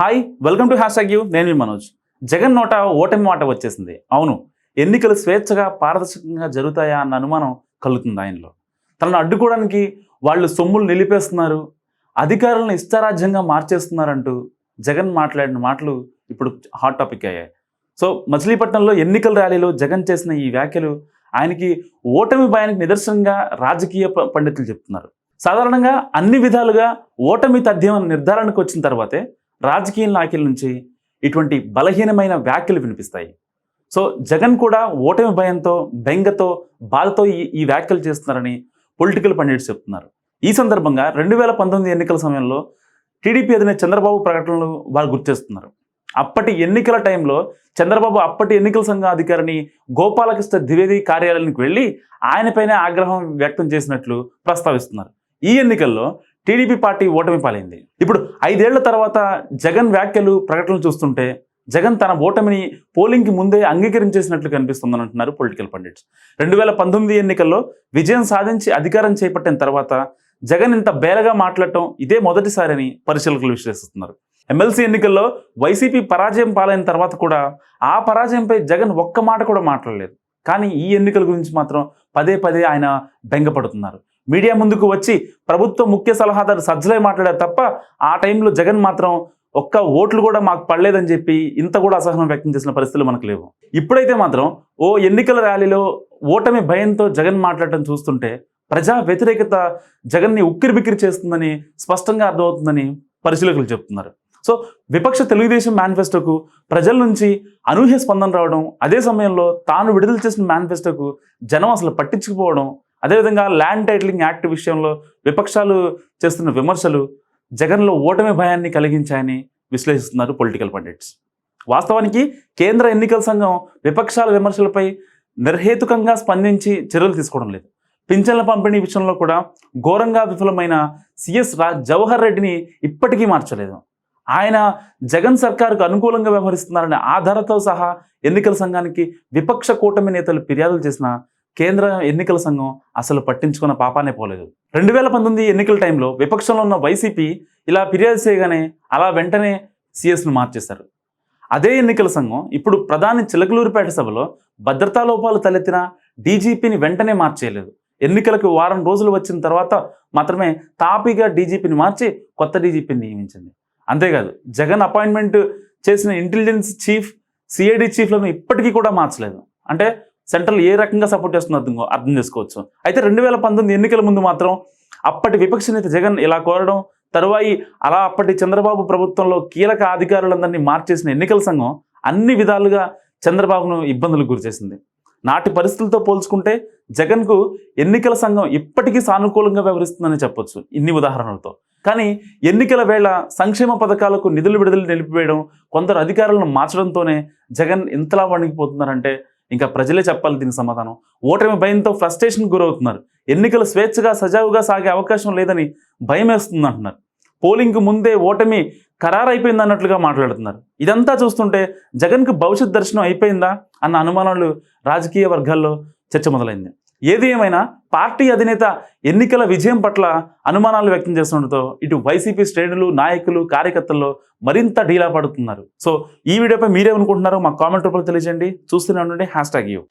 Hi welcome to hash U. నేను మీ మనోజ్. జగన్ నోట ఓటమి మాట వచ్చేసింది. అవును ఎన్నికలు స్వేచ్ఛగా పారదర్శకంగా జరుగుతాయా అన్న అనుమానం కలుగుతుంది ఆయనలో. తనను అడ్డుకోవడానికి వాళ్ళు సొమ్ములు నిలిపేస్తున్నారు అధికారులను ఇష్టారాజ్యంగా మార్చేస్తున్నారంటూ జగన్ మాట్లాడిన మాటలు ఇప్పుడు హాట్ టాపిక్ అయ్యాయి. సో మచిలీపట్నంలో ఎన్నికల ర్యాలీలో జగన్ చేసిన ఈ వ్యాఖ్యలు ఆయనకి ఓటమి భయానికి నిదర్శనంగా రాజకీయ పండితులు చెప్తున్నారు. సాధారణంగా అన్ని విధాలుగా ఓటమి తథ్యం నిర్ధారణకు వచ్చిన తర్వాతే రాజకీయ నాయకుల నుంచి ఇటువంటి బలహీనమైన వ్యాఖ్యలు వినిపిస్తాయి. సో జగన్ కూడా ఓటమి భయంతో బెంగతో బాధతో ఈ ఈ వ్యాఖ్యలు చేస్తున్నారని పొలిటికల్ పండిట్స్ చెప్తున్నారు. ఈ సందర్భంగా రెండు వేల పంతొమ్మిది ఎన్నికల సమయంలో టీడీపీ అధినేత చంద్రబాబు ప్రకటనలు వారు గుర్తు చేస్తున్నారు. అప్పటి ఎన్నికల టైంలో చంద్రబాబు అప్పటి ఎన్నికల సంఘ అధికారిని గోపాలకృష్ణ ద్వివేది కార్యాలయానికి వెళ్ళి ఆయనపైనే ఆగ్రహం వ్యక్తం చేసినట్లు ప్రస్తావిస్తున్నారు. ఈ ఎన్నికల్లో టీడీపీ పార్టీ ఓటమి పాలైంది. ఇప్పుడు ఐదేళ్ళ తర్వాత జగన్ వ్యాఖ్యలు ప్రకటనలు చూస్తుంటే జగన్ తన ఓటమిని పోలింగ్కి ముందే అంగీకరించేసినట్లు కనిపిస్తుందని అంటున్నారు పొలిటికల్ పండిట్స్. రెండు వేల పంతొమ్మిది ఎన్నికల్లో విజయం సాధించి అధికారం చేపట్టిన తర్వాత జగన్ ఇంత బేలగా మాట్లాడటం ఇదే మొదటిసారని పరిశీలకులు విశ్లేషిస్తున్నారు. ఎమ్మెల్సీ ఎన్నికల్లో వైసీపీ పరాజయం పాలైన తర్వాత కూడా ఆ పరాజయంపై జగన్ ఒక్క మాట కూడా మాట్లాడలేదు. కానీ ఈ ఎన్నికల గురించి మాత్రం పదే పదే ఆయన బెంగపడుతున్నారు. మీడియా ముందుకు వచ్చి ప్రభుత్వ ముఖ్య సలహాదారు సజ్జలై మాట్లాడారు తప్ప ఆ టైంలో జగన్ మాత్రం ఒక్క ఓట్లు కూడా మాకు పడలేదని చెప్పి ఇంత కూడా అసహనం వ్యక్తం చేసిన పరిస్థితులు మనకు లేవు. ఇప్పుడైతే మాత్రం ఓ ఎన్నికల ర్యాలీలో ఓటమి భయంతో జగన్ మాట్లాడటం చూస్తుంటే ప్రజా వ్యతిరేకత జగన్ని ఉక్కిరి బిక్కిరి చేస్తుందని స్పష్టంగా అర్థమవుతుందని పరిశీలకులు చెప్తున్నారు. సో విపక్ష తెలుగుదేశం మేనిఫెస్టోకు ప్రజల నుంచి అనూహ్య స్పందన రావడం అదే సమయంలో తాను విడుదల చేసిన మేనిఫెస్టోకు జనం అసలు పట్టించుకుపోవడం అదేవిధంగా ల్యాండ్ టైటిలింగ్ యాక్ట్ విషయంలో విపక్షాలు చేస్తున్న విమర్శలు జగన్లో ఓటమి భయాన్ని కలిగించాయని విశ్లేషిస్తున్నారు పొలిటికల్ పండిట్స్. వాస్తవానికి కేంద్ర ఎన్నికల సంఘం విపక్షాల విమర్శలపై నిర్హేతుకంగా స్పందించి చర్యలు తీసుకోవడం లేదు. పింఛన్ల పంపిణీ విషయంలో కూడా ఘోరంగా విఫలమైన సిఎస్ రా జవహర్ రెడ్డిని ఇప్పటికీ మార్చలేదు. ఆయన జగన్ సర్కారుకు అనుకూలంగా వ్యవహరిస్తున్నారనే ఆధారతో సహా ఎన్నికల సంఘానికి విపక్ష కూటమి నేతలు ఫిర్యాదులు చేసిన కేంద్ర ఎన్నికల సంఘం అసలు పట్టించుకున్న పాపానే పోలేదు. రెండు వేల పంతొమ్మిది ఎన్నికల టైంలో విపక్షంలో ఉన్న వైసీపీ ఇలా ఫిర్యాదు చేయగానే అలా వెంటనే సిఎస్ను మార్చేశారు. అదే ఎన్నికల సంఘం ఇప్పుడు ప్రధాని చిలకలూరిపేట సభలో భద్రతా లోపాలు తలెత్తిన డీజీపీని వెంటనే మార్చేయలేదు. ఎన్నికలకు వారం రోజులు వచ్చిన తర్వాత మాత్రమే తాపీగా డీజీపీని మార్చి కొత్త డీజీపీని నియమించింది. అంతేకాదు జగన్ అపాయింట్మెంట్ చేసిన ఇంటెలిజెన్స్ చీఫ్ సిఐడి చీఫ్లను ఇప్పటికీ కూడా మార్చలేదు. అంటే సెంట్రల్ ఏ రకంగా సపోర్ట్ చేస్తుందో అర్థం అర్థం చేసుకోవచ్చు. అయితే రెండు వేల పంతొమ్మిది ఎన్నికల ముందు మాత్రం అప్పటి విపక్ష నేత జగన్ ఇలా కోరడం తరువాయి అలా అప్పటి చంద్రబాబు ప్రభుత్వంలో కీలక అధికారులందరినీ మార్చేసిన ఎన్నికల సంఘం అన్ని విధాలుగా చంద్రబాబును ఇబ్బందులకు గురిచేసింది నాటి పరిస్థితులతో పోల్చుకుంటే జగన్కు ఎన్నికల సంఘం ఇప్పటికీ సానుకూలంగా వ్యవహరిస్తుందని చెప్పొచ్చు ఇన్ని ఉదాహరణలతో. కానీ ఎన్నికల వేళ సంక్షేమ పథకాలకు నిధులు విడుదల నిలిపివేయడం కొందరు అధికారులను మార్చడంతోనే జగన్ ఇంతలా వణికిపోతున్నారంటే ఇంకా ప్రజలే చెప్పాలి దీనికి సమాధానం. ఓటమి భయంతో ఫ్రస్ట్రేషన్ గురవుతున్నారు. ఎన్నికలు స్వేచ్ఛగా సజావుగా సాగే అవకాశం లేదని భయం వేస్తుంది అంటున్నారు. పోలింగ్కు ముందే ఓటమి ఖరారైపోయింది అన్నట్లుగా మాట్లాడుతున్నారు. ఇదంతా చూస్తుంటే జగన్కు భవిష్యత్ దర్శనం అయిపోయిందా అన్న అనుమానాలు రాజకీయ వర్గాల్లో చర్చ మొదలైంది. ఏది ఏమైనా పార్టీ అధినేత ఎన్నికల విజయం పట్ల అనుమానాలు వ్యక్తం చేస్తుండటంతో ఇటు వైసీపీ శ్రేణులు నాయకులు కార్యకర్తల్లో మరింత ఢీలా పడుతున్నారు. సో ఈ వీడియోపై మీరేమనుకుంటున్నారో మా కామెంట్ రూపంలో తెలియజేయండి. చూస్తూనే ఉండండి. Hashtag U.